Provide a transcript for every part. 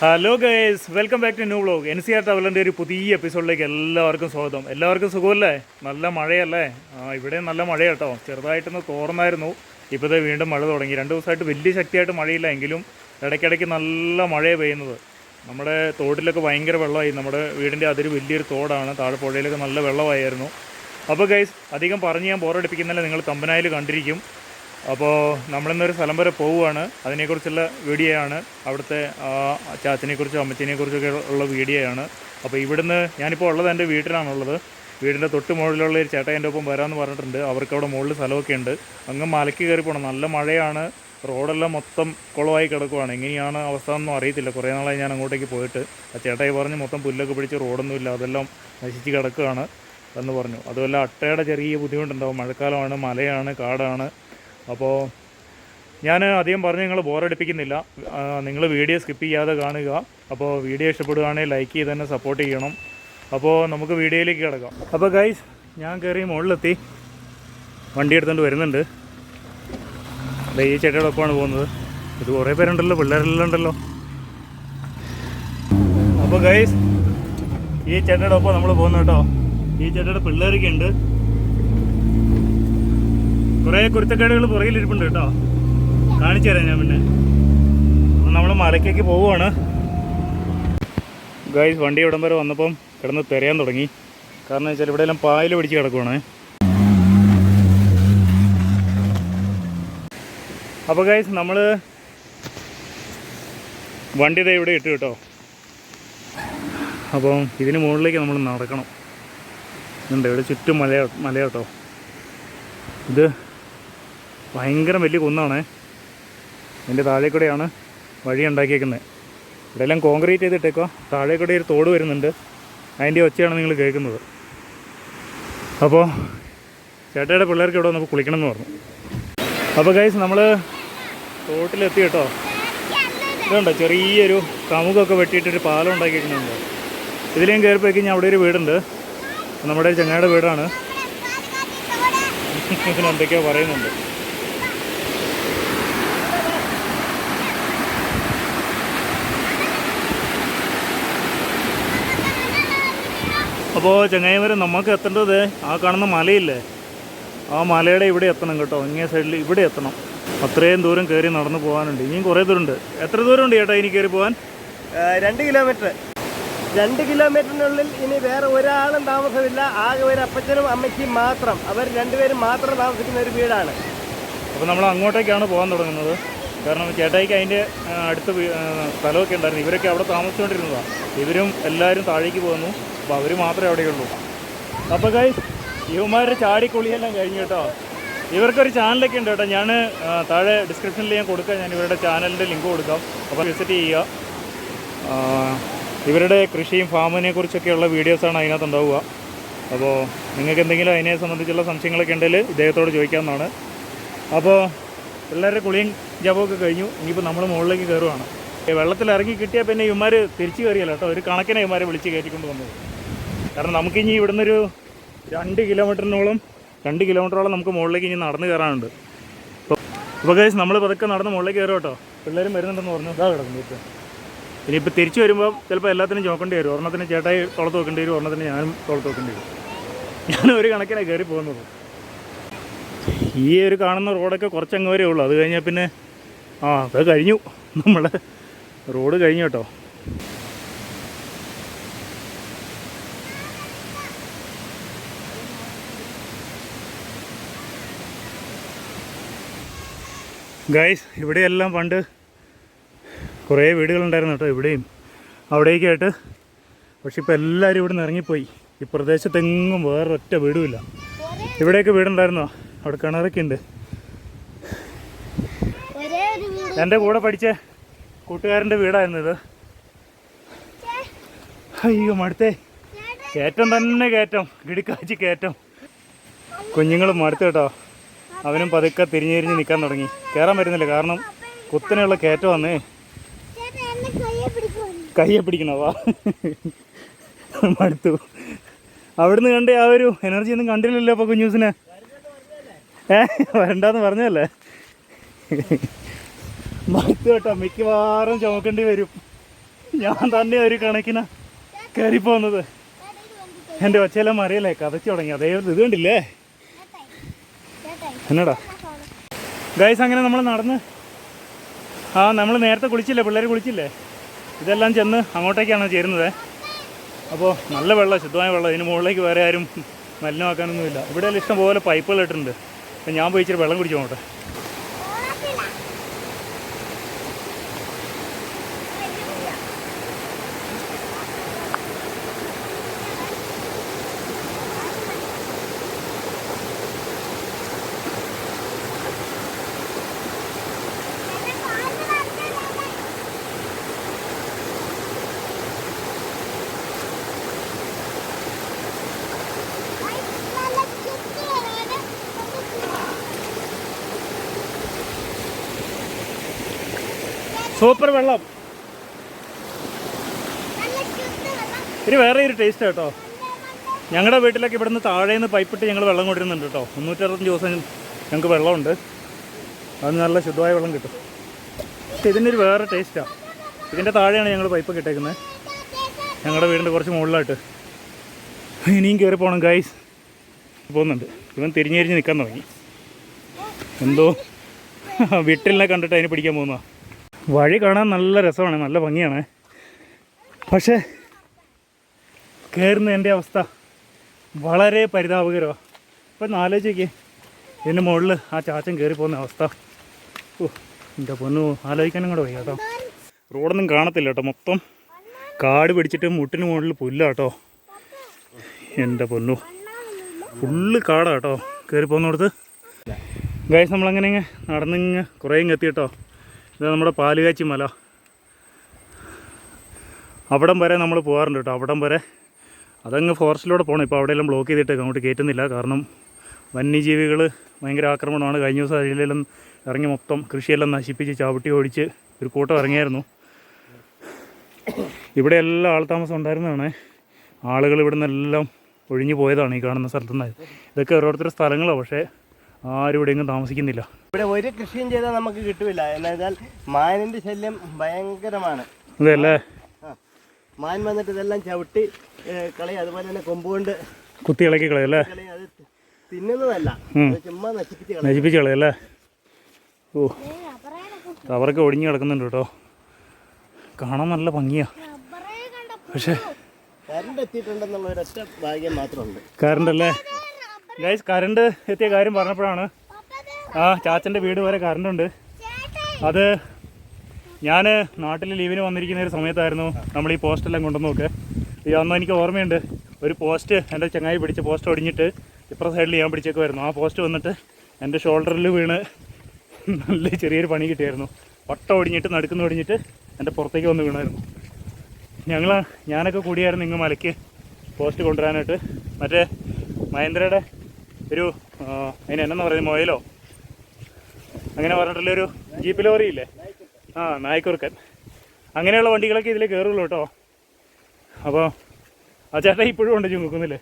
Hello guys welcome back to new blog N C R ട്രാവലിന്റെ ഒരു പുതിയ എപ്പിസോഡിലേക്ക് എല്ലാവർക്കും സ്വാഗതം. എല്ലാവർക്കും സുഖമല്ലേ? നല്ല മഴയല്ലേ? ആ ഇവിടെ നല്ല മഴ കേട്ടോ ചെറുതായിട്ടൊന്ന് തോർന്നായിരുന്നു. ഇപ്പോഴത്തെ വീണ്ടും മഴ തുടങ്ങി. രണ്ട് ദിവസമായിട്ട് വലിയ ശക്തിയായിട്ട് മഴയില്ല. എങ്കിലും ഇടയ്ക്കിടയ്ക്ക് നല്ല മഴ പെയ്യുന്നത്. നമ്മുടെ തോട്ടിലൊക്കെ ഭയങ്കര വെള്ളമായി. നമ്മുടെ വീടിന്റെ അതിര് വലിയൊരു തോടാണ്. താഴെ പുഴയിലൊക്കെ നല്ല വെള്ളമായിരുന്നു. അപ്പോൾ ഗൈസ് അധികം പറഞ്ഞ് ഞാൻ ബോറടിപ്പിക്കുന്നില്ല നിങ്ങൾ തമ്പനായിൽ കണ്ടിരിക്കും. അപ്പോൾ നമ്മളിന്നൊരു സ്ഥലം വരെ പോവുകയാണ്. അതിനെക്കുറിച്ചുള്ള വീഡിയോ ആണ്. അവിടുത്തെ ചാച്ചനെക്കുറിച്ചും അമ്മച്ചിനെക്കുറിച്ചൊക്കെ ഉള്ള വീഡിയോ ആണ്. അപ്പോൾ ഇവിടുന്ന് ഞാനിപ്പോൾ ഉള്ളത് എന്റെ വീട്ടിലാണുള്ളത്. വീടിന്റെ തൊട്ട് മുകളിലുള്ള ഒരു ചേട്ടൻ എന്റെ ഒപ്പം വരാമെന്ന് പറഞ്ഞിട്ടുണ്ട്. അവർക്ക് അവിടെ മുകളിൽ സ്ഥലമൊക്കെ ഉണ്ട്. അങ്ങ് മലയ്ക്ക് കയറി പോകണം നല്ല മഴയാണ്. റോഡെല്ലാം മൊത്തം കുളമായി കിടക്കുവാണ്. എങ്ങനെയാണ് അവസ്ഥ ഒന്നും അറിയത്തില്ല. കുറേ നാളായി ഞാൻ അങ്ങോട്ടേക്ക് പോയിട്ട്. ആ ചേട്ടായി പറഞ്ഞ് മൊത്തം പുല്ലൊക്കെ പിടിച്ച് റോഡൊന്നുമില്ല അതെല്ലാം നശിച്ച് കിടക്കുകയാണ് എന്ന് പറഞ്ഞു. അതുമല്ല അട്ടയുടെ ചെറിയ ബുദ്ധിമുട്ടുണ്ടാവും. മഴക്കാലമാണ് മലയാണ് കാടാണ്. അപ്പോൾ ഞാൻ അധികം പറഞ്ഞ് നിങ്ങൾ ബോറടിപ്പിക്കുന്നില്ല നിങ്ങൾ വീഡിയോ സ്കിപ്പ് ചെയ്യാതെ കാണുക. അപ്പോൾ വീഡിയോ ഇഷ്ടപ്പെടുകയാണെങ്കിൽ ലൈക്ക് ചെയ്ത് തന്നെ സപ്പോർട്ട് ചെയ്യണം. അപ്പോൾ നമുക്ക് വീഡിയോയിലേക്ക് കിടക്കാം. അപ്പോൾ ഗൈസ് ഞാൻ കയറി മുകളിലെത്തി. വണ്ടി എടുത്തുകൊണ്ട് വരുന്നുണ്ട്. ദേ ഈ ചേട്ടയുടെ ഒപ്പമാണ് പോകുന്നത്. ഇത് കുറേ പേരുണ്ടല്ലോ പിള്ളേരെല്ലാം ഉണ്ടല്ലോ. അപ്പോൾ ഗൈസ് ഈ ചേട്ടയുടെ ഒപ്പം നമ്മൾ പോകുന്നു കേട്ടോ. ഈ ചേട്ടയുടെ പിള്ളേരൊക്കെ ഉണ്ട്. കുറേ കുരുത്തക്കേടുകൾ പുറകിലിരിപ്പുണ്ട് കേട്ടോ. കാണിച്ചു തരാം ഞാൻ പിന്നെ. നമ്മൾ മലക്കേക്ക് പോവുകയാണ് ഗൈസ് വണ്ടി ഇവിടം വരെ വന്നപ്പം കിടന്ന് തിരയാൻ തുടങ്ങി. കാരണം വെച്ചാൽ ഇവിടെ എല്ലാം പായൽ പിടിച്ച് കിടക്കുവാണ്. അപ്പോൾ ഗൈസ് നമ്മൾ വണ്ടി ദേ ഇവിടെ ഇട്ട് കേട്ടോ. അപ്പം ഇതിന് മുകളിലേക്ക് നമ്മൾ നടക്കണം. ഉണ്ട് ഇവിടെ ചുറ്റും മല മലയാട്ടോ ഇത് ഭയങ്കര വലിയ കുന്നാണ്. അതിന്റെ താഴെ കൂടെയാണ് വഴി ഉണ്ടാക്കിയേക്കുന്നത് ഇവിടെ എല്ലാം കോൺക്രീറ്റ് ചെയ്തിട്ടേക്കുക താഴെ കൂടെ ഒരു തോട് വരുന്നുണ്ട്. അതിന്റെ ഒച്ചയാണ് നിങ്ങൾ കേൾക്കുന്നത്. അപ്പോൾ ചേട്ടയുടെ പിള്ളേർക്ക് ഇവിടെ വന്നപ്പോൾ കുളിക്കണം എന്ന് പറഞ്ഞു. അപ്പോൾ ഗൈസ് നമ്മൾ തോട്ടിലെത്തി കേട്ടോ. ഇതുണ്ടോ? ചെറിയൊരു കമുകൊക്കെ വെട്ടിയിട്ടൊരു പാലം ഉണ്ടാക്കിയിട്ടുണ്ട് ഇതിലേയും കയറിപ്പോയി കഴിഞ്ഞാൽ അവിടെ ഒരു വീടുണ്ട്. നമ്മുടെ ചങ്ങായുടെ വീടാണ്. എന്തൊക്കെയോ പറയുന്നുണ്ട്. അപ്പോൾ ചങ്ങായിമാരെ നമുക്ക് എത്തേണ്ടത് ആ കാണുന്ന മലയില്ലേ? ആ മലയുടെ ഇവിടെ എത്തണം കേട്ടോ. ഇങ്ങേ സൈഡിൽ ഇവിടെ എത്തണം. അത്രയും ദൂരം കയറി നടന്നു പോകാനുണ്ട് ഇനിയും കുറേ ദൂരമുണ്ട്. എത്ര ദൂരമുണ്ട് ചേട്ടാ ഇനി കയറി പോകാൻ രണ്ട് കിലോമീറ്റർ. രണ്ട് കിലോമീറ്ററിനുള്ളിൽ ഇനി വേറെ ഒരാളും താമസമില്ല. ആകെ ഒരു അപ്പച്ചനും അമ്മയ്ക്കും മാത്രം. അവർ രണ്ടുപേരും മാത്രം താമസിക്കുന്ന ഒരു വീടാണ്. അപ്പോൾ നമ്മൾ അങ്ങോട്ടേക്കാണ് പോകാൻ തുടങ്ങുന്നത്. കാരണം ചേട്ടായിക്ക് അതിന്റെ അടുത്ത് സ്ഥലമൊക്കെ ഉണ്ടായിരുന്നു. ഇവരൊക്കെ അവിടെ താമസിച്ചുകൊണ്ടിരുന്നതാണ് ഇവരും എല്ലാവരും താഴേക്ക് പോകുന്നു. അപ്പോൾ അവർ മാത്രമേ അവിടെ ഉള്ളൂ. അപ്പോൾ കൈ ഇവന്മാരുടെ ചാടിക്കുളിയെല്ലാം കഴിഞ്ഞു കേട്ടോ. ഇവർക്കൊരു ചാനലൊക്കെ ഉണ്ട് കേട്ടോ. ഞാൻ താഴെ ഡിസ്ക്രിപ്ഷനിൽ ഞാൻ കൊടുക്കാം. ഞാൻ ഇവരുടെ ചാനലിന്റെ ലിങ്ക് കൊടുക്കാം. അപ്പോൾ വിസിറ്റ് ചെയ്യുക. ഇവരുടെ കൃഷിയും ഫാമിനെ കുറിച്ചൊക്കെയുള്ള വീഡിയോസാണ് അതിനകത്ത് ഉണ്ടാവുക. അപ്പോൾ നിങ്ങൾക്ക് എന്തെങ്കിലും അതിനെ സംബന്ധിച്ചുള്ള സംശയങ്ങളൊക്കെ ഉണ്ടെങ്കിൽ ഇദ്ദേഹത്തോട് ചോദിക്കാവുന്നതാണ്. അപ്പോൾ പിള്ളേരുടെ കുളിയും ജപമൊക്കെ കഴിഞ്ഞു. ഇനിയിപ്പോൾ നമ്മൾ മുകളിലേക്ക് കയറുവാണ് വെള്ളത്തിൽ ഇറങ്ങി കിട്ടിയാൽ പിന്നെ ഇവന്മാർ തിരിച്ചു കയറിയല്ലോ കേട്ടോ. ഒരു കണക്കിനെ ഇവന്മാരെ വിളിച്ച് കയറ്റിക്കൊണ്ട് വന്നത്. കാരണം നമുക്കിനി ഇവിടുന്ന് ഒരു രണ്ട് കിലോമീറ്ററിനോളം രണ്ട് കിലോമീറ്ററോളം നമുക്ക് മുകളിലേക്ക് ഇനി നടന്ന് കയറാനുണ്ട്. അപ്പോൾ കേസ് നമ്മൾ പതുക്കെ നടന്ന് മുകളിലേക്ക് കയറും കേട്ടോ. പിള്ളേരും വരുന്നുണ്ടെന്ന് പറഞ്ഞു. ഇതാ കിടക്കുന്നു ഇപ്പോൾ ഇനിയിപ്പോൾ തിരിച്ചു വരുമ്പോൾ ചിലപ്പോൾ എല്ലാത്തിനും ചോക്കേണ്ടി വരും. ഒരെണ്ണത്തിന് ചേട്ടായി തുളത്ത് വെക്കേണ്ടി വരും ഒരെണ്ണത്തിന് ഞാനും തുളത്ത് വെക്കേണ്ടി വരും. ഞാൻ ഒരു കണക്കിനെ കയറി പോകുന്നത്. ഈ ഒരു കാണുന്ന റോഡൊക്കെ കുറച്ചങ്ങ് വരെ ഉള്ളൂ. അത് കഴിഞ്ഞാൽ പിന്നെ ആ അത് കഴിഞ്ഞു. നമ്മൾ റോഡ് കഴിഞ്ഞു കേട്ടോ. ഗൈസ് ഇവിടെയെല്ലാം പണ്ട് കുറേ വീടുകളുണ്ടായിരുന്നു കേട്ടോ ഇവിടെയും അവിടേക്കായിട്ട്. പക്ഷെ ഇപ്പോൾ എല്ലാവരും ഇവിടെ നിന്ന് ഇറങ്ങിപ്പോയി. ഈ പ്രദേശത്തെങ്ങും വേറൊറ്റ വീടുമില്ല. ഇവിടെയൊക്കെ വീടുണ്ടായിരുന്നോ? അവിടെ കിണറൊക്കെ ഉണ്ട് എന്റെ കൂടെ പഠിച്ച കൂട്ടുകാരന്റെ വീടായിരുന്നു ഇത്. അയ്യോ മടുത്തേ. കയറ്റം തന്നെ കയറ്റം. ഇടിക്കാച്ചി കയറ്റം. കുഞ്ഞുങ്ങൾ മടുത്തു കേട്ടോ. അവനും പതുക്കെ തിരിഞ്ഞിരിഞ്ഞ് നിൽക്കാൻ തുടങ്ങി. കയറാൻ പറ്റുന്നില്ല കാരണം കുത്തനെയുള്ള കയറ്റം വന്നേ. കയ്യെ പിടിക്കണവാ മടുത്തു. അവിടുന്ന് കണ്ട ആ ഒരു എനർജി ഒന്നും കണ്ടില്ലല്ലോ അപ്പോൾ കുഞ്ഞൂസിനെ. ഏ വരണ്ടെന്ന് പറഞ്ഞല്ലേ മടുത്തു കേട്ടോ മിക്കവാറും ചുമക്കേണ്ടി വരും. ഞാൻ തന്നെ ഒരു കണക്കിന് പോകുന്നത് എന്റെ ഒച്ചയെല്ലാം അറിയല്ലേ കഥച്ചു തുടങ്ങി. അതേ ഇത് കണ്ടില്ലേ? എന്നടാ? ഗൈസ് അങ്ങനെ നമ്മൾ നടന്ന്. ആ നമ്മൾ നേരത്തെ കുളിച്ചില്ലേ? പിള്ളേർ കുളിച്ചില്ലേ? ഇതെല്ലാം ചെന്ന് അങ്ങോട്ടേക്കാണ് ചേരുന്നത്. അപ്പോൾ നല്ല വെള്ളം ശുദ്ധമായ വെള്ളം. ഇതിന് മുകളിലേക്ക് വേറെ ആരും മലിനമാക്കാനൊന്നുമില്ല. ഇവിടെ എല്ലാം ഇഷ്ടം പോലെ പൈപ്പുകൾ ഇട്ടിട്ടുണ്ട്. അപ്പം ഞാൻ പോയി ഇച്ചിരി വെള്ളം കുടിച്ചു സൂപ്പർ വെള്ളം. ഒരു വേറെ ഒരു ടേസ്റ്റ് കേട്ടോ. ഞങ്ങളുടെ വീട്ടിലൊക്കെ ഇവിടുന്ന് താഴെ നിന്ന് പൈപ്പിട്ട് ഞങ്ങൾ വെള്ളം കൊണ്ടിരുന്നുണ്ട് കേട്ടോ. മുന്നൂറ്ററുപത്തഞ്ച് ദിവസം ഞങ്ങൾക്ക് വെള്ളമുണ്ട്. അത് നല്ല ശുദ്ധമായ വെള്ളം കിട്ടും. പക്ഷെ ഒരു വേറെ ടേസ്റ്റാണ് ഇതിന്റെ താഴെയാണ് ഞങ്ങൾ പൈപ്പ് കിട്ടേക്കുന്നത് ഞങ്ങളുടെ വീടിന്റെ കുറച്ച് മുകളിലായിട്ട്. ഇനിയും കയറി പോകണം ഗൈസ് പോകുന്നുണ്ട്. ഇവൻ തിരിഞ്ഞ് നിൽക്കാൻ തുടങ്ങി. എന്തോ? വിട്ടലിനെ കണ്ടിട്ട് അതിനെ പിടിക്കാൻ പോകുന്ന വഴി കാണാൻ നല്ല രസമാണ് നല്ല ഭംഗിയാണ്. പക്ഷേ കയറുന്ന എന്റെ അവസ്ഥ വളരെ പരിതാപകരമാണ് ഇപ്പം ആലോചിക്കേ എന്റെ മുകളിൽ ആ ചാച്ചൻ കയറി പോകുന്ന അവസ്ഥ. ഓ എന്റെ പൊന്നു ആലോചിക്കാനും കൂടെ വയ്യ കേട്ടോ. റോഡൊന്നും കാണത്തില്ല കേട്ടോ മൊത്തം കാട് പിടിച്ചിട്ട് മുട്ടിന് മുകളിൽ പുല്ല കേട്ടോ. എന്റെ പൊന്നു ഫുള്ള് കാടാട്ടോ കയറി പോകുന്നിടത്ത് ഗൈസ് നമ്മളങ്ങനെ നടന്നിങ്ങ് കുറേ ഇങ്ങെത്തി കേട്ടോ. ഇത് നമ്മുടെ പാലുകാച്ചി മല. അവിടം വരെ നമ്മൾ പോകാറുണ്ട് കേട്ടോ. അവിടം വരെ അതങ്ങ് ഫോറസ്റ്റിലൂടെ പോകണം ഇപ്പോൾ അവിടെയെല്ലാം ബ്ലോക്ക് ചെയ്തിട്ട് അങ്ങോട്ട് കയറ്റുന്നില്ല. കാരണം വന്യജീവികൾ ഭയങ്കര ആക്രമണമാണ്. കഴിഞ്ഞ ദിവസം അതിലെല്ലാം ഇറങ്ങി മൊത്തം കൃഷിയെല്ലാം നശിപ്പിച്ച് ചവിട്ടി ഓടിച്ച് ഒരു കൂട്ടം ഇറങ്ങിയായിരുന്നു. ഇവിടെ എല്ലാം ആൾതാമസം ഉണ്ടായിരുന്നതാണ്. ആളുകൾ ഇവിടെ നിന്നെല്ലാം ഒഴിഞ്ഞു പോയതാണ് ഈ കാണുന്ന സ്ഥലത്തുനിന്ന് ഇതൊക്കെ ഓരോരുത്തരുടെ സ്ഥലങ്ങളാണ് പക്ഷേ ആരും ഇവിടെ എങ്ങും താമസിക്കുന്നില്ല. ഇവിടെ ഒരു കൃഷിയും ചെയ്താൽ നമുക്ക് കിട്ടില്ല എന്നുവെച്ചാൽ മാനിന്റെ ശല്യം ഭയങ്കരമാണ്. അതെല്ലേ. മാൻ വന്നിട്ട് ഇതെല്ലാം ചവിട്ടി കളി കളയും. അതുപോലെ തന്നെ കൊമ്പ് കൊണ്ട് കുത്തി ഇളക്കി കളയല്ലേ കളയും. അത് തിന്നുന്നതല്ല. അത് ചുമ്മാ നശിപ്പിച്ച് കളയും. നശിപ്പിച്ച് കളയല്ലേ ഓ. റബ്ബറൊക്കെ ഒടിഞ്ഞു കിടക്കുന്നുണ്ട് കേട്ടോ. കാണാൻ നല്ല ഭംഗിയാ. പക്ഷേ കരണ്ട് എത്തിയിട്ടുണ്ടെന്നുള്ള ഒരൊറ്റ ഭാഗ്യം മാത്രമുണ്ട്. കറണ്ട് അല്ലേ ഗൈസ് കറണ്ട് എത്തിയ കാര്യം പറഞ്ഞപ്പോഴാണ്. ആ ചാച്ചന്റെ വീട് വരെ കറണ്ട് ഉണ്ട്. അത് ഞാൻ നാട്ടിൽ ലീവിന് വന്നിരിക്കുന്ന ഒരു സമയത്തായിരുന്നു നമ്മൾ ഈ പോസ്റ്റെല്ലാം കൊണ്ടുവന്നൊക്കെ അന്ന് എനിക്ക് ഓർമ്മയുണ്ട് ഒരു പോസ്റ്റ് എന്റെ ചങ്ങായി പിടിച്ച പോസ്റ്റ് ഒടിഞ്ഞിട്ട് ഇപ്പുറ സൈഡിൽ ഞാൻ പിടിച്ചേക്കുമായിരുന്നു ആ പോസ്റ്റ് വന്നിട്ട് എന്റെ ഷോൾഡറിൽ വീണ് നല്ല ചെറിയൊരു പണി കിട്ടിയായിരുന്നു. വട്ടം ഒടിഞ്ഞിട്ട് നടുക്കുന്ന ഒടിഞ്ഞിട്ട് എന്റെ പുറത്തേക്ക് വന്ന് വീണായിരുന്നു. ഞങ്ങൾ ഞാനൊക്കെ കൂടിയായിരുന്നു ഇങ്ങ് മലയ്ക്ക് പോസ്റ്റ് കൊണ്ടുവരാനായിട്ട്. മറ്റേ മഹേന്ദ്രയുടെ ഒരു അതിന് എന്നു പറയുന്നത് മൊയലോ? അങ്ങനെ പറഞ്ഞിട്ടുള്ള ഒരു ജീപ്പ് ലോറി ഇല്ലേ? ആ നായ്ക്കുറുക്കൻ. അങ്ങനെയുള്ള വണ്ടികളൊക്കെ ഇതിൽ കയറുള്ളൂ കേട്ടോ. അപ്പോൾ ആ ചേട്ടാ ഇപ്പോഴും ഉണ്ട് ചുമക്കുന്നില്ലേ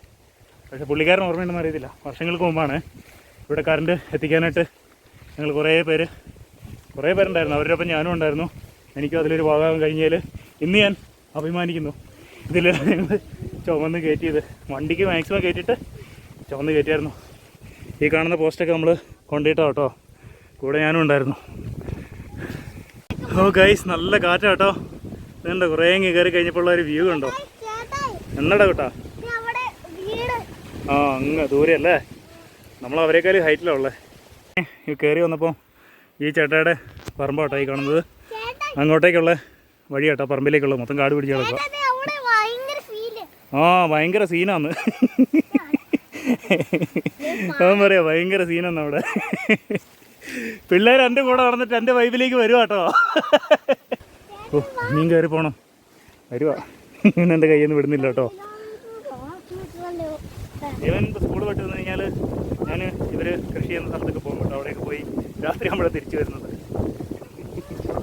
പക്ഷേ പുള്ളിക്കാരൻ ഓർമ്മയുണ്ടെന്ന് അറിയത്തില്ല. വർഷങ്ങൾക്ക് മുമ്പാണ് ഇവിടെ കറണ്ട് എത്തിക്കാനായിട്ട് ഞങ്ങൾ കുറേ പേര് കുറേ പേരുണ്ടായിരുന്നു. അവരുടെ ഒപ്പം ഞാനും ഉണ്ടായിരുന്നു. എനിക്കും അതിലൊരു ഭാഗം കഴിഞ്ഞാൽ ഇന്ന് ഞാൻ അഭിമാനിക്കുന്നു. ഇതിൽ ഞങ്ങൾ ചുമന്ന് കയറ്റിയത്. വണ്ടിക്ക് മാക്സിമം കയറ്റിയിട്ട് ചുമന്ന് കയറ്റിയായിരുന്നു. ഈ കാണുന്ന പോസ്റ്റൊക്കെ നമ്മൾ കൊണ്ടിട്ടോ കേട്ടോ കൂടെ ഞാനും ഉണ്ടായിരുന്നു. ഓ ഗൈസ് നല്ല കാറ്റാ കേട്ടോ ഇതുണ്ടോ കുറേ ഇങ്ങ് കയറി കഴിഞ്ഞപ്പോൾ ഒരു വ്യൂ കണ്ടോ? എന്നടാ കേട്ടാ? ആ അങ്ങ് ദൂരെ അല്ലേ നമ്മൾ അവരെക്കാൾ ഹൈറ്റിലാണ് ഉള്ളത് കയറി വന്നപ്പോൾ ഈ ചേട്ടയുടെ പറമ്പാട്ടോ ഈ കാണുന്നത്. അങ്ങോട്ടേക്കുള്ള വഴി കേട്ടോ പറമ്പിലേക്കുള്ള. മൊത്തം കാട് പിടിച്ച് കിടക്കുക ആ ഭയങ്കര സീനാന്ന് അവൻ പറയാ ഭയങ്കര സീനാണ് അവിടെ. പിള്ളേർ എന്റെ കൂടെ നടന്നിട്ട് എന്റെ വൈബിലേക്ക് വരുവാ കേട്ടോ ഓ മീൻ കയറി പോണം. വരുവാ. ഇവൻ എന്റെ കയ്യിൽ നിന്ന് വിടുന്നില്ല കേട്ടോ ഇവൻ സ്കൂൾ വിട്ട് വന്നു കഴിഞ്ഞാൽ ഞാൻ ഇവർ കൃഷി ചെയ്യുന്ന സ്ഥലത്തൊക്കെ പോകും കേട്ടോ അവിടെയൊക്കെ പോയി രാത്രി നമ്മളെ തിരിച്ചു വരുന്നത്.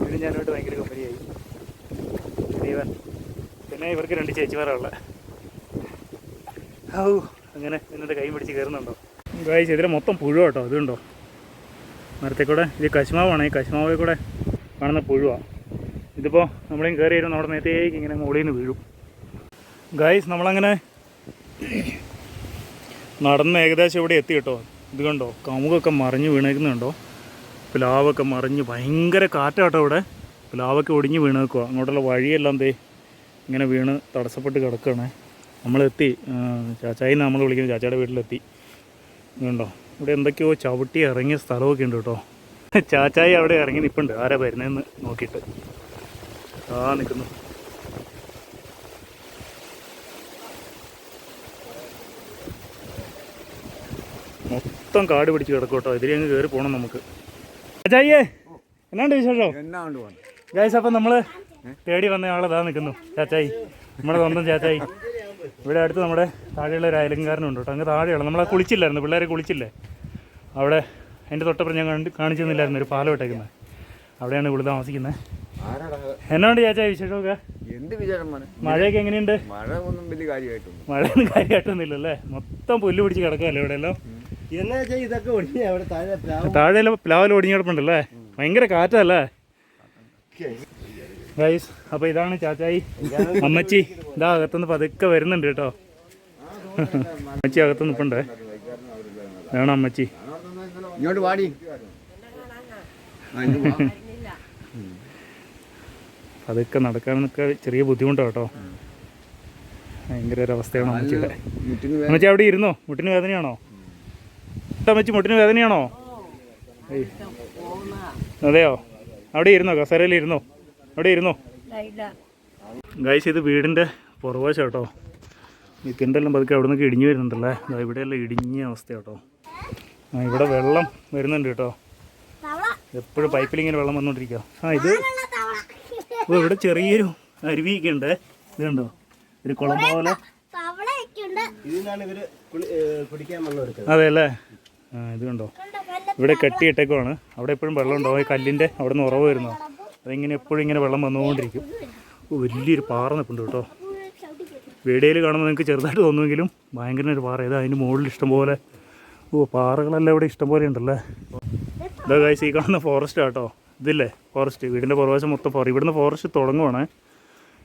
ഇതിന് ഞാനായിട്ട് ഭയങ്കര കമ്പനിയായി ഇവൻ പിന്നെ ഇവർക്ക് രണ്ട് ചേച്ചിമാരാണുള്ളത് ഔ. അങ്ങനെ എന്നിട്ട് കൈ പിടിച്ച് കയറുന്നുണ്ടോ? ഗായ്സ് ഇതിലെ മൊത്തം പുഴു കേട്ടോ ഇതുണ്ടോ? കൂടെ ഇത് കശുമാവാണ് ഈ കശുമാവിൽ കൂടെ കാണുന്ന പുഴുവാണ് ഇതിപ്പോൾ നമ്മളെയും കയറി വരുമ്പോൾ നമ്മുടെ നേരത്തേക്ക് ഇങ്ങനെ മുകളിൽ നിന്ന് വീഴും. ഗായ്സ് നമ്മളങ്ങനെ നടന്ന് ഏകദേശം ഇവിടെ എത്തി കേട്ടോ. ഇത് കണ്ടോ കമുകൊക്കെ മറിഞ്ഞ് വീണേക്കുന്നുണ്ടോ? പ്ലാവൊക്കെ മറിഞ്ഞ് ഭയങ്കര കാറ്റാട്ടോ ഇവിടെ. പ്ലാവൊക്കെ ഒടിഞ്ഞ് വീണേക്കുക അങ്ങോട്ടുള്ള വഴിയെല്ലാം ദേ ഇങ്ങനെ വീണ് തടസ്സപ്പെട്ട് കിടക്കുകയാണ്. നമ്മളെത്തി ചാച്ചായി നമ്മൾ വിളിക്കുന്നത് ചാച്ചയുടെ വീട്ടിലെത്തി. ഇത് കണ്ടോ? ഇവിടെ എന്തൊക്കെയോ ചവിട്ടി ഇറങ്ങിയ സ്ഥലമൊക്കെ ഉണ്ട് കേട്ടോ. ചാച്ചായി അവിടെ ഇറങ്ങി നിൽപ്പുണ്ട് ആരാ വരുന്നതെന്ന് നോക്കിയിട്ട്. ആ നിൽക്കുന്നു മൊത്തം കാട് പിടിച്ച് കിടക്കും കേട്ടോ. ഇതിലേ അങ്ങ് കയറി പോകണം നമുക്ക്. ചാച്ചായിയേ എന്നാണ്ട് വിശേഷം? എന്നാണ്ട് ഗൈസ് അപ്പം നമ്മൾ തേടി വന്ന ആളെ ഇതാ നിൽക്കുന്നു ചാച്ചായി. നമ്മുടെ സ്വന്തം ചാച്ചായി. ഇവിടെ അടുത്ത് നമ്മുടെ താഴെയുള്ള ഒരു അയലങ്കാരനുണ്ട് കേട്ടോ. അങ്ങ് താഴെയുള്ള നമ്മളെ കുളിച്ചില്ലായിരുന്നു. പിള്ളേരെ കുളിച്ചില്ലേ? അവിടെ എന്റെ തൊട്ടപ്പുറം ഞാൻ കണ്ട് കാണിച്ചു തന്നില്ലായിരുന്നു. ഒരു പാലം ഇട്ടേക്കുന്നത് അവിടെയാണ് ഇവിടെ താമസിക്കുന്നത് ആരാടാ എന്നാണ്ട് ചേച്ചാ വിശേഷമൊക്കെ? എന്ത് മഴയൊക്കെ എങ്ങനെയുണ്ട്? മഴ ഒന്നും വലിയ കാര്യമായിട്ടൊന്നും മഴയൊന്നും കാര്യമായിട്ടൊന്നുമില്ലല്ലേ മൊത്തം പുല്ല് പിടിച്ച് കിടക്കുമല്ലോ ഇവിടെ എല്ലാം? എന്നാ വെച്ചാൽ ഇതൊക്കെ ഒടിഞ്ഞ അവിടെ താഴെ പ്ലാവ്. താഴെ പ്ലാവിൽ ഒടിഞ്ഞ് കിടപ്പുണ്ടല്ലേ ഭയങ്കര കാറ്റല്ലേ? ഗൈസ് അപ്പോൾ ഇതാണ് ചാച്ചായി. അമ്മച്ചി ഇതാ അകത്തുനിന്ന് പതുക്കെ വരുന്നുണ്ട് കേട്ടോ. അമ്മച്ചി അകത്ത് നിൽപ്പണ്ടേ വേണം അമ്മച്ചി. ഇങ്ങോട്ട് വാടി. പതുക്കെ നടക്കാനൊക്കെ ചെറിയ ബുദ്ധിമുട്ടാണ് കേട്ടോ. ഭയങ്കര ഒരു അവസ്ഥയാണ് അമ്മച്ചിയുടെ. അമ്മച്ചി അവിടെ ഇരുന്നോ? മുട്ടിന് വേദനയാണോ? അമ്മച്ചി മുട്ടിന് വേദനയാണോ. അതെയോ? അവിടെ ഇരുന്നോ? കസേരയിൽ ഇരുന്നോ? അവിടെ ഇരുന്നോ? ഗൈസ് ഇത് വീടിന്റെ പുറവശം കേട്ടോ. ഈ എല്ലാം പതുക്കെ അവിടെ നിന്നൊക്കെ ഇടിഞ്ഞു വരുന്നുണ്ടല്ലേ? ഇവിടെയെല്ലാം ഇടിഞ്ഞ അവസ്ഥ കേട്ടോ ആ ഇവിടെ വെള്ളം വരുന്നുണ്ട് കേട്ടോ. തവള എപ്പോഴും പൈപ്പിൽ ഇങ്ങനെ വെള്ളം വന്നുകൊണ്ടിരിക്കുക ആ ഇത് ഓ ഇവിടെ ചെറിയൊരു അരുവിയൊക്കെ ഉണ്ട്. ഇതുണ്ടോ കണ്ടോ? ഒരു കുളം പോലെ. അതെ അല്ലേ ആ ഇത് കണ്ടോ? കണ്ടോ? വെള്ള ഇവിടെ കെട്ടിയിട്ടേക്കുവാണ്. അവിടെ എപ്പോഴും വെള്ളം ഉണ്ടാവും ഈ കല്ലിന്റെ അവിടെ നിന്ന് ഉറവ് വരുന്നോ അതിങ്ങനെ എപ്പോഴും ഇങ്ങനെ വെള്ളം വന്നുകൊണ്ടിരിക്കും. വലിയൊരു പാറ നിൽപ്പുണ്ട് കേട്ടോ. വീഡിയോയിൽ കാണുമ്പോൾ നിങ്ങൾക്ക് ചെറുതായിട്ട് തോന്നുമെങ്കിലും ഭയങ്കര ഒരു പാറ. ഇതാ അതിന്റെ മുകളിൽ ഇഷ്ടംപോലെ? ഓ പാറകളെല്ലാം ഇവിടെ ഇഷ്ടംപോലെ ഉണ്ടല്ലേ? ഇതാ കാഴ്ച ഈ കാണുന്ന ഫോറസ്റ്റ് കേട്ടോ. ഇതില്ലേ? ഫോറസ്റ്റ് വീടിന്റെ പുറവശം മൊത്തം ഫോറസ്റ്റ് ഇവിടുന്ന് ഫോറസ്റ്റ് തുടങ്ങുവാണ്.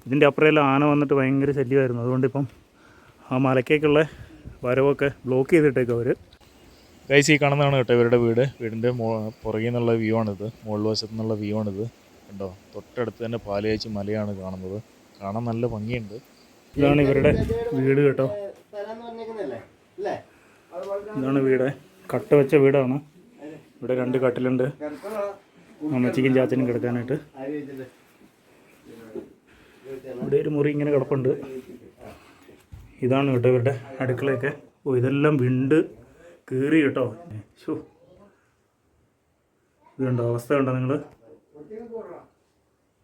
ഇതിന്റെ അപ്പുറമെല്ലാം ആന വന്നിട്ട് ഭയങ്കര ശല്യമായിരുന്നു. അതുകൊണ്ട് ഇപ്പം ആ മലക്കേക്കുള്ള വരവൊക്കെ ബ്ലോക്ക് ചെയ്തിട്ടേക്കും അവർ ഗൈസ് ഈ കാണുന്നതാണ് കേട്ടോ ഇവരുടെ വീട്. വീടിന്റെ പുറകിൽ നിന്നുള്ള വ്യൂ ആണിത്. മുകൾ വശത്തു നിന്നുള്ള വ്യൂ ആണിത്. കണ്ടോ? തൊട്ടടുത്ത് തന്നെ പാലയച്ച് മലയാണ് കാണുന്നത്. കാണാൻ നല്ല ഭംഗിയുണ്ട്. ഇതാണ് ഇവരുടെ വീട് കേട്ടോ. ഇതാണ് വീട്. കട്ട വെച്ച വീടാണ്. ഇവിടെ രണ്ട് കട്ടിലുണ്ട്. അമ്മച്ചിക്കും ചാച്ചനും കിടക്കാനായിട്ട്. ഇവിടെ ഒരു മുറി ഇങ്ങനെ കിടപ്പുണ്ട്. ഇതാണ് കേട്ടോ ഇവരുടെ അടുക്കളയൊക്കെ. ഓ ഇതെല്ലാം വിണ്ട് കീറി കേട്ടോ. ഷോ ഇതുണ്ടോ? അവസ്ഥ ഉണ്ടോ നിങ്ങൾ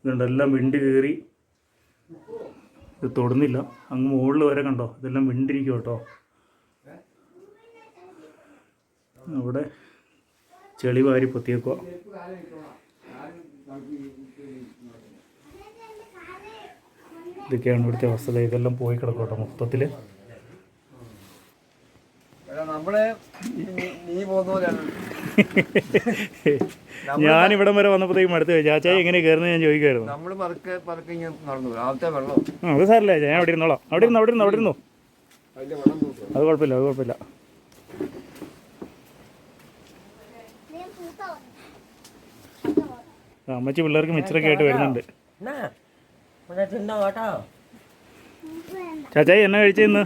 ഇതുണ്ടോ എല്ലാം വിണ്ട് കയറി ഇത് തൊടുന്നില്ല. അങ്ങ് മുകളിൽ വരെ കണ്ടോ ഇതെല്ലാം വിണ്ടിരിക്കും കേട്ടോ. അവിടെ ചെളി വാരി പൊത്തിയേക്കുക ഇതൊക്കെയാണ് ഇവിടുത്തെ അവസ്ഥ. ഇതെല്ലാം പോയി കിടക്കോട്ടോ കേട്ടോ മൊത്തത്തിൽ എടാ, നമ്മൾ നീ- നീ പോകുന്ന പോലെയാണ് ഞാനിവിടം വരെ വന്നപ്പോഴത്തേക്കും അടുത്ത് ചാച്ചായി എങ്ങനെ കയറുന്നത് ഞാൻ ചോദിക്കായിരുന്നു നമ്മൾ പതുക്കെ പതുക്കെ ഇങ്ങനെ നടന്നു. ആദ്യത്തെ വെള്ളം. ആ അത് സാറില്ല ഞാൻ അവിടെ ഇരുന്നോളാം. അവിടെ ഇരുന്നു അവിടെ ഇരുന്നു അവിടെ ഇരുന്നു. അത് കുഴപ്പമില്ല അത് കുഴപ്പമില്ല. അമ്മച്ചി പിള്ളേർക്ക് മിച്ചറൊക്കെ ആയിട്ട് വരുന്നുണ്ട്. ചാച്ചായി എന്നാ കഴിച്ചിന്ന്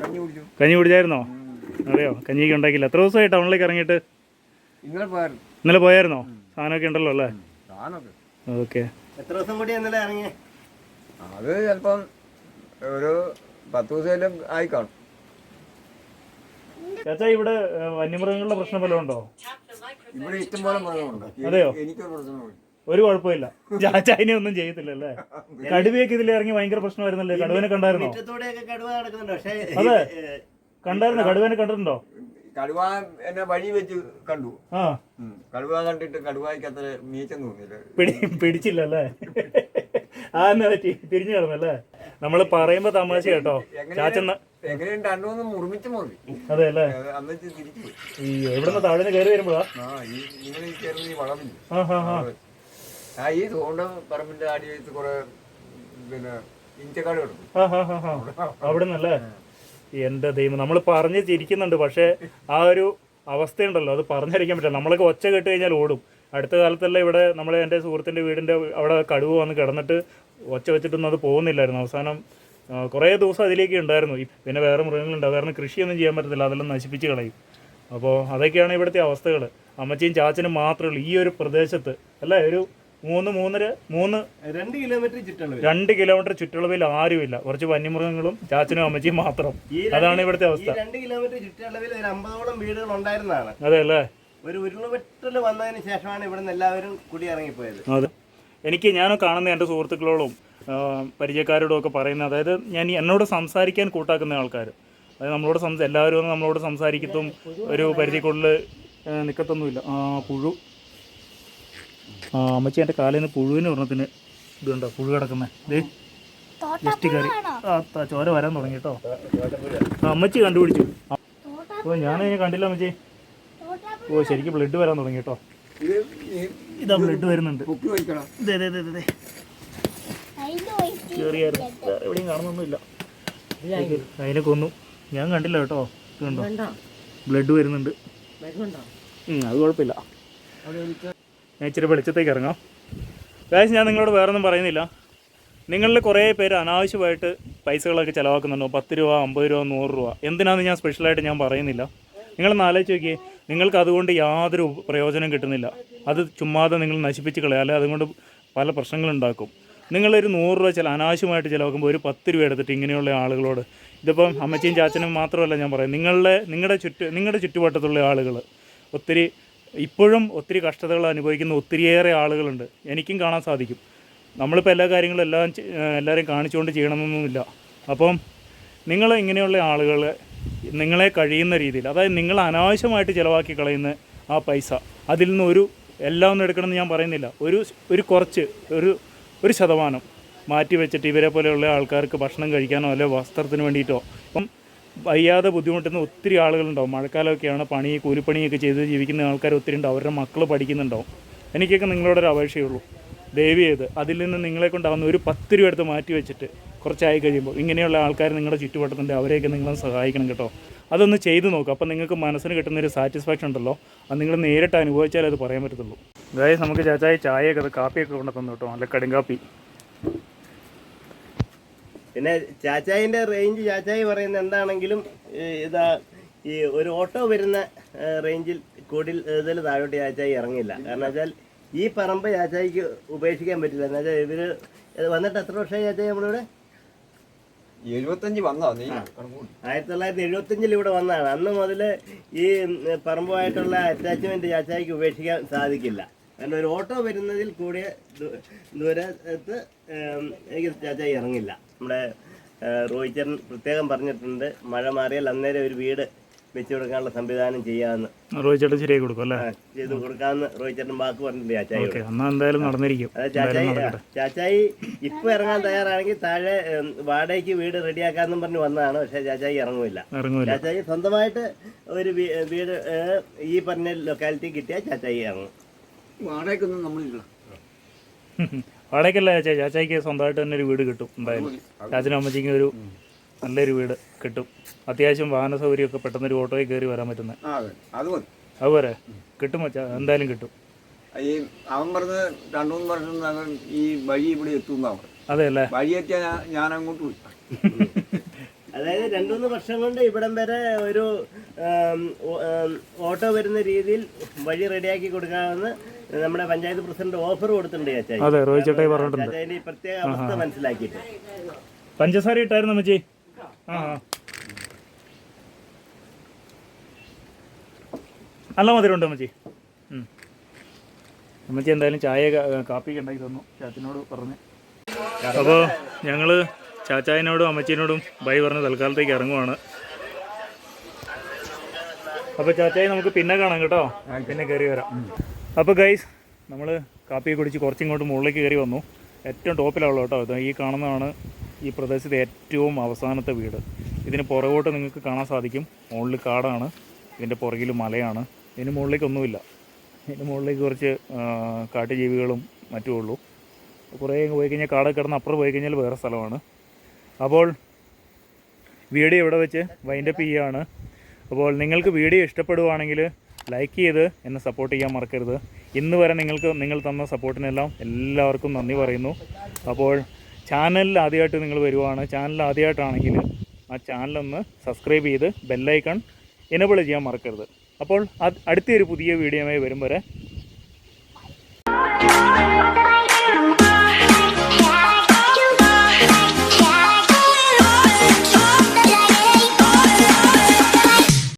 കഞ്ഞി കുടിച്ചു. കഞ്ഞി കുടിച്ചായിരുന്നോ? അറിയോ? കഞ്ഞിക്ക് ഉണ്ടാക്കിയില്ല. എത്ര ദിവസമായി ടൗണിലേക്ക് ഇറങ്ങിയിട്ട്? ഇന്നലെ പോയായിരുന്നു. ഇന്നലെ പോയായിരുന്നോ? സാധനമൊക്കെ ഉണ്ടല്ലോ അല്ലേ? സാധനമൊക്കെ. ഓക്കെ. എത്ര ദിവസം കൂടി ഇന്നലെ ഇറങ്ങിയേ? അത് ചിലപ്പം ഒരു പത്ത് ദിവസം ആയി കാണും. ചേച്ചാ ഇവിടെ വന്യമൃഗങ്ങളുടെ പ്രശ്നം വല്ലതും ഉണ്ടോ? ഇവിടെ ഇഷ്ടംപോലെ മൃഗമുണ്ട് അതെയോ? എനിക്കൊരു പ്രശ്നമില്ല ഒരു കുഴപ്പമില്ല. ചാച്ചായിനെ ഒന്നും ചെയ്യത്തില്ല അല്ലേ? കടുവയൊക്കെ ഇതിൽ ഇറങ്ങി ഭയങ്കര പ്രശ്നമായിരുന്നല്ലേ? കടുവനെ കണ്ടായിരുന്നു? അതെ. കണ്ടായിരുന്നു? കടുവനെ കണ്ടിട്ടുണ്ടോ? കടുവ എന്നെ വഴി വെച്ച് കണ്ടു. ആ. കടുവ കണ്ടിട്ട് കടുവയ്ക്ക് അത്ര മീച്ചം തോന്നിയില്ല പിടി പിടിച്ചില്ലല്ലേ? ആ എന്നാ പറ്റി? തിരിഞ്ഞു കിടന്നല്ലേ? നമ്മൾ പറയുമ്പോ തമാശ കേട്ടോ. ചാച്ചന്ന എങ്ങനെയുണ്ട്? രണ്ടുമൂന്ന് മുറിമിച്ച് മുറി അതെ അല്ലേ ഈ എവിടുന്ന് താഴെ കയറി വരുമ്പോഴാ? ആ ഈ തോണ്ട പറമ്പിന്റെ അടിയത്ത് കുറെ പിന്നെ ഇഞ്ചക്കാട് കിടക്കും. അവിടെ നിന്നല്ലേ എന്റെ ദൈവം നമ്മൾ പറഞ്ഞ് ചിരിക്കുന്നുണ്ട് പക്ഷേ ആ ഒരു അവസ്ഥയുണ്ടല്ലോ അത് പറഞ്ഞറിയിക്കാൻ പറ്റില്ല. നമ്മളൊക്കെ ഒച്ച കേട്ട് കഴിഞ്ഞാൽ ഓടും. അടുത്ത കാലത്തെല്ലാം ഇവിടെ നമ്മൾ എന്റെ സുഹൃത്തിന്റെ വീടിന്റെ അവിടെ കടുവ് വന്ന് കിടന്നിട്ട് ഒച്ച വെച്ചിട്ടൊന്നും അത് പോകുന്നില്ലായിരുന്നു. അവസാനം കുറേ ദിവസം അതിലേക്ക് ഉണ്ടായിരുന്നു. പിന്നെ വേറെ മൃഗങ്ങളുണ്ട് കാരണം കൃഷിയൊന്നും ചെയ്യാൻ പറ്റത്തില്ല അതെല്ലാം നശിപ്പിച്ച് കളയും. അപ്പോൾ അതൊക്കെയാണ് ഇവിടുത്തെ അവസ്ഥകൾ അമ്മച്ചിയും ചാച്ചനും മാത്രമേ ഉള്ളൂ ഈ ഒരു പ്രദേശത്ത് അല്ലേ? ഒരു മൂന്ന് മൂന്നര മൂന്ന് രണ്ട് കിലോമീറ്റർ ചുറ്റളവ് രണ്ട് കിലോമീറ്റർ ചുറ്റളവിൽ ആരുമില്ല. കുറച്ച് വന്യമൃഗങ്ങളും ചാച്ചനും അമ്മച്ചിയും മാത്രം. അതാണ് ഇവിടുത്തെ അവസ്ഥ. രണ്ട് കിലോമീറ്റർ ചുറ്റളവിൽ ഒരു അമ്പതോളം വീടുകൾ ഉണ്ടായിരുന്നതാണ്. അതെ അല്ലേ? ഒരു ഉരുളുപെട്ടൽ വന്നതിന് ശേഷമാണ് ഇവിടുന്ന് എല്ലാവരും കുടിയിറങ്ങിപ്പോയത്. അതെ. എനിക്ക് ഞാൻ കാണുന്ന എന്റെ സുഹൃത്തുക്കളോടും പരിചയക്കാരോടും ഒക്കെ പറയുന്നത് അതായത് ഞാൻ എന്നോട് സംസാരിക്കാൻ കൂട്ടാക്കുന്ന ആൾക്കാർ. അതായത് നമ്മളോട് സംസാ എല്ലാവരും നമ്മളോട് സംസാരിക്കത്തും ഒരു പരിധിക്കുള്ളിൽ നിൽക്കത്തൊന്നുമില്ല ആ പുഴു ആ അമ്മച്ചി എന്റെ കാലിന് നിന്ന് പുഴുവിന് ഒരെണ്ണത്തിന് ഇതുണ്ടോ പുഴു കിടക്കുന്നത് ദേ ജസ്റ്റ് കയറി. ആ ചോര വരാൻ തുടങ്ങി കേട്ടോ. അമ്മച്ചി കണ്ടുപിടിച്ചു. ഓ ഞാൻ കണ്ടില്ല അമ്മച്ചി. ഓ ശരിക്കും ബ്ലഡ് വരാൻ തുടങ്ങി കേട്ടോ. ഇത് ഇതാ ബ്ലഡ് വരുന്നുണ്ട് എവിടെയും കാണുന്നൊന്നുമില്ല. അതിനെ കൊന്നു. ഞാൻ കണ്ടില്ല കേട്ടോ. കണ്ടോ ബ്ലഡ് വരുന്നുണ്ട്. അത് കുഴപ്പമില്ല. ഞാൻ ഇച്ചിരി വെളിച്ചത്തേക്ക് ഇറങ്ങാം. കാശ് ഞാൻ നിങ്ങളോട് വേറൊന്നും പറയുന്നില്ല. നിങ്ങളിൽ കുറേ പേര് അനാവശ്യമായിട്ട് പൈസകളൊക്കെ ചിലവാക്കുന്നുണ്ടോ? പത്ത് രൂപ അമ്പത് രൂപ നൂറ് രൂപ? എന്തിനാണെന്ന് ഞാൻ സ്പെഷ്യലായിട്ട് ഞാൻ പറയുന്നില്ല. നിങ്ങളൊന്ന് ആലോചിച്ച് നോക്കിയേ. നിങ്ങൾക്ക് അതുകൊണ്ട് യാതൊരു പ്രയോജനം കിട്ടുന്നില്ല. അത് ചുമ്മാതെ നിങ്ങൾ നശിപ്പിച്ച് കളയാം. അല്ലെ അതുകൊണ്ട് പല പ്രശ്നങ്ങളുണ്ടാക്കും. നിങ്ങളൊരു നൂറ് രൂപ ചില അനാവശ്യമായിട്ട് ചിലവാക്കുമ്പോൾ ഒരു പത്ത് രൂപ എടുത്തിട്ട് ഇങ്ങനെയുള്ള ആളുകളോട്. ഇതിപ്പം അമ്മച്ചിയും ചാച്ചനും മാത്രമല്ല ഞാൻ പറയും. നിങ്ങളുടെ നിങ്ങളുടെ ചുറ്റു നിങ്ങളുടെ ചുറ്റുവട്ടത്തുള്ള ആളുകൾ ഒത്തിരി ഇപ്പോഴും ഒത്തിരി കഷ്ടതകൾ അനുഭവിക്കുന്ന ഒത്തിരിയേറെ ആളുകളുണ്ട്. എനിക്കും കാണാൻ സാധിക്കും. നമ്മളിപ്പോൾ എല്ലാ കാര്യങ്ങളും എല്ലാം എല്ലാവരെയും കാണിച്ചുകൊണ്ട് ചെയ്യണമെന്നൊന്നുമില്ല. അപ്പം നിങ്ങൾ ഇങ്ങനെയുള്ള ആളുകളെ നിങ്ങളെ കഴിയുന്ന രീതിയിൽ അതായത് നിങ്ങൾ അനാവശ്യമായിട്ട് ചിലവാക്കി കളയുന്ന ആ പൈസ അതിൽ നിന്ന് ഒരു എല്ലാം ഒന്നും എടുക്കണമെന്ന് ഞാൻ പറയുന്നില്ല. ഒരു ഒരു കുറച്ച് ഒരു ഒരു ശതമാനം മാറ്റി വെച്ചിട്ട് ഇവരെ പോലെയുള്ള ആൾക്കാർക്ക് ഭക്ഷണം കഴിക്കാനോ അല്ലെ വസ്ത്രത്തിന് വേണ്ടിയിട്ടോ. ഇപ്പം വയ്യാതെ ബുദ്ധിമുട്ടുന്ന ഒത്തിരി ആളുകളുണ്ടാവും. മഴക്കാലമൊക്കെയാണ് പണി കൂലിപ്പണിയൊക്കെ ചെയ്ത് ജീവിക്കുന്ന ആൾക്കാർ ഒത്തിരി ഉണ്ടാവും. അവരുടെ മക്കൾ പഠിക്കുന്നുണ്ടാവും. എനിക്കൊക്കെ നിങ്ങളോടൊരു അപേക്ഷയുള്ളൂ. ദയവ് ചെയ്ത് അതിൽ നിന്ന് നിങ്ങളെ കൊണ്ടാവുന്ന ഒരു പത്ത് രൂപ എടുത്ത് മാറ്റി വെച്ചിട്ട് കുറച്ചായി കഴിയുമ്പോൾ ഇങ്ങനെയുള്ള ആൾക്കാർ നിങ്ങളുടെ ചുറ്റുവട്ടത്തുണ്ട്. അവരെയൊക്കെ നിങ്ങളൊന്ന് സഹായിക്കണം കേട്ടോ. അതൊന്ന് ചെയ്ത് നോക്കുക അപ്പോൾ നിങ്ങൾക്ക് മനസ്സിന് കിട്ടുന്ന ഒരു സാറ്റിസ്ഫാക്ഷൻ ഉണ്ടല്ലോ. അത് നിങ്ങൾ നേരിട്ട് അനുഭവിച്ചാലേ അത് പറയാൻ പറ്റത്തുള്ളൂ. അതായത് നമുക്ക് ചാച്ചായി ചായയൊക്കെ കാപ്പിയൊക്കെ കൊണ്ടു തന്നു കേട്ടോ. നല്ല കടുങ്കാപ്പി പിന്നെ ചാച്ചായിന്റെ റേഞ്ച് ചാച്ചായി പറയുന്ന എന്താണെങ്കിലും ഇതാ ഈ ഒരു ഓട്ടോ വരുന്ന റേഞ്ചിൽ കൂടുതൽ ഇതിൽ താഴോട്ട് ചാച്ചായി ഇറങ്ങില്ല. കാരണം വെച്ചാൽ ഈ പറമ്പ് ചാച്ചായിക്ക് ഉപേക്ഷിക്കാൻ പറ്റില്ല. എന്ന് വെച്ചാൽ ഇവർ വന്നിട്ട് എത്ര വർഷമായി ചാച്ചായി നമ്മളിവിടെ? എഴുപത്തഞ്ച് വന്നോ നീ. ആയിരത്തി തൊള്ളായിരത്തി എഴുപത്തഞ്ചിൽ ഇവിടെ വന്നതാണ് അന്ന് മുതൽ ഈ പറമ്പുമായിട്ടുള്ള അറ്റാച്ച്മെന്റ് ചാച്ചായിക്ക് ഉപേക്ഷിക്കാൻ സാധിക്കില്ല. കാരണം ഒരു ഓട്ടോ വരുന്നതിൽ കൂടിയ ദൂരത്ത് എനിക്ക് ചാച്ചായി ഇറങ്ങില്ല. നമ്മുടെ റോഹിച്ചൻ പ്രത്യേകം പറഞ്ഞിട്ടുണ്ട് മഴ മാറിയാൽ അന്നേരം ഒരു വീട് വെച്ചു കൊടുക്കാനുള്ള സംവിധാനം ചെയ്യാമെന്ന് റോഹിത് ചേട്ടൻ ശരിയായി കൊടുക്കും അല്ലേ? ചെയ്ത് കൊടുക്കാമെന്ന് റോഹിച്ചേട്ടൻ വാക്ക് പറഞ്ഞിട്ടുണ്ട് ചാച്ചായി എന്തായാലും നടന്നിരിക്കും. ചാച്ചായി ചാച്ചായി ഇപ്പൊ ഇറങ്ങാൻ തയ്യാറാണെങ്കിൽ താഴെ വാടകയ്ക്ക് വീട് റെഡിയാക്കാന്നും പറഞ്ഞ് വന്നതാണ് പക്ഷെ ചാച്ചായി ഇറങ്ങൂല ചാച്ചായി സ്വന്തമായിട്ട് ഒരു വീട് ഈ പറഞ്ഞ ലൊക്കാലിറ്റി കിട്ടിയാൽ ചാച്ചായി ഇറങ്ങും. വാടകയ്ക്കൊന്നും നമ്മളില്ല. വാടകയ്ക്കല്ല ചാച്ചാ ചാച്ചായ്ക്ക് സ്വന്തമായിട്ട് തന്നെ ഒരു വീട് കിട്ടും എന്തായാലും. ചാച്ചനും അമ്മച്ചിക്കും ഒരു നല്ലൊരു വീട് കിട്ടും. അത്യാവശ്യം വാഹന സൗകര്യമൊക്കെ പെട്ടെന്ന് ഒരു ഓട്ടോയിൽ കയറി വരാൻ പറ്റുന്ന. അതുപോലെ കിട്ടും മച്ചാ എന്തായാലും കിട്ടും. ഈ അവൻ പറഞ്ഞ രണ്ടു മൂന്ന് വർഷത്തിനകം ഈ വഴി ഇവിടെ എത്തും അതെ അല്ലേ വഴി എത്തിയാൽ ഞാൻ അങ്ങോട്ട് പോയി. അതായത് രണ്ടുമൂന്ന് വർഷം കൊണ്ട് ഇവിടം വരെ ഒരു ഓട്ടോ വരുന്ന രീതിയിൽ വഴി റെഡിയാക്കി കൊടുക്കാമെന്ന് നമ്മുടെ പഞ്ചായത്ത് പ്രസിഡന്റ് ഓഫർ കൊടുത്തിട്ടുണ്ട് ചാച്ചായി അതെ ചേട്ടായി പറഞ്ഞിട്ടുണ്ട്. ഈ പ്രത്യേക അവസ്ഥ മനസ്സിലാക്കിയിട്ട്. പഞ്ചസാര ഇട്ടായിരുന്നു അമ്മച്ചി ആ നല്ല മധുരമുണ്ട് അമ്മച്ചി. അമ്മച്ചി എന്തായാലും ചായ കാപ്പിയൊക്കെ ഉണ്ടാക്കി തന്നു ചാച്ചനോട് പറഞ്ഞ്. അപ്പോൾ ഞങ്ങൾ ചാച്ചായനോടും അമ്മച്ചീനോടും ബൈ പറഞ്ഞ് തൽക്കാലത്തേക്ക് ഇറങ്ങുവാണ്. അപ്പോൾ ചാച്ചായി നമുക്ക് പിന്നെ കാണാം കേട്ടോ. പിന്നെ കയറി വരാം. അപ്പോൾ ഗൈസ് നമ്മൾ കാപ്പി കുടിച്ച് കുറച്ചിങ്ങോട്ട് മുകളിലേക്ക് കയറി വന്നു. ഏറ്റവും ടോപ്പിലാണല്ലോ കേട്ടോ ഇത്. ഈ കാണുന്നതാണ് ഈ പ്രദേശത്തെ ഏറ്റവും അവസാനത്തെ വീട്. ഇതിന് പുറകോട്ട് നിങ്ങൾക്ക് കാണാൻ സാധിക്കും. മുകളിൽ കാടാണ്. ഇതിന്റെ പുറകിൽ മലയാണ്. ഇതിന് മുകളിലേക്കൊന്നുമില്ല ഇതിന് മുകളിലേക്ക് കുറച്ച് കാട്ടുജീവികളും മറ്റും ഉള്ളൂ. കുറേ പോയി കഴിഞ്ഞാൽ കാട് കിടന്ന് അപ്പുറം പോയി കഴിഞ്ഞാൽ വേറെ സ്ഥലമാണ്. അപ്പോൾ വീഡിയോ ഇവിടെ വെച്ച് വൈൻഡപ്പ് ചെയ്യുകയാണ് അപ്പോൾ നിങ്ങൾക്ക് വീഡിയോ ഇഷ്ടപ്പെടുവാണെങ്കിൽ ലൈക്ക് ചെയ്ത് എന്നെ സപ്പോർട്ട് ചെയ്യാൻ മറക്കരുത്. ഇന്ന് വരെ നിങ്ങൾക്ക് നിങ്ങൾ തന്ന സപ്പോർട്ടിനെല്ലാം എല്ലാവർക്കും നന്ദി പറയുന്നു. അപ്പോൾ ചാനലിൽ ആദ്യമായിട്ട് നിങ്ങൾ വരുവാണ്. ചാനൽ ആദ്യമായിട്ടാണെങ്കിൽ ആ ചാനലൊന്ന് സബ്സ്ക്രൈബ് ചെയ്ത് ബെല്ലൈക്കൺ എനബിൾ ചെയ്യാൻ മറക്കരുത്. അപ്പോൾ അടുത്തൊരു പുതിയ വീഡിയോയുമായി വരും വരെ.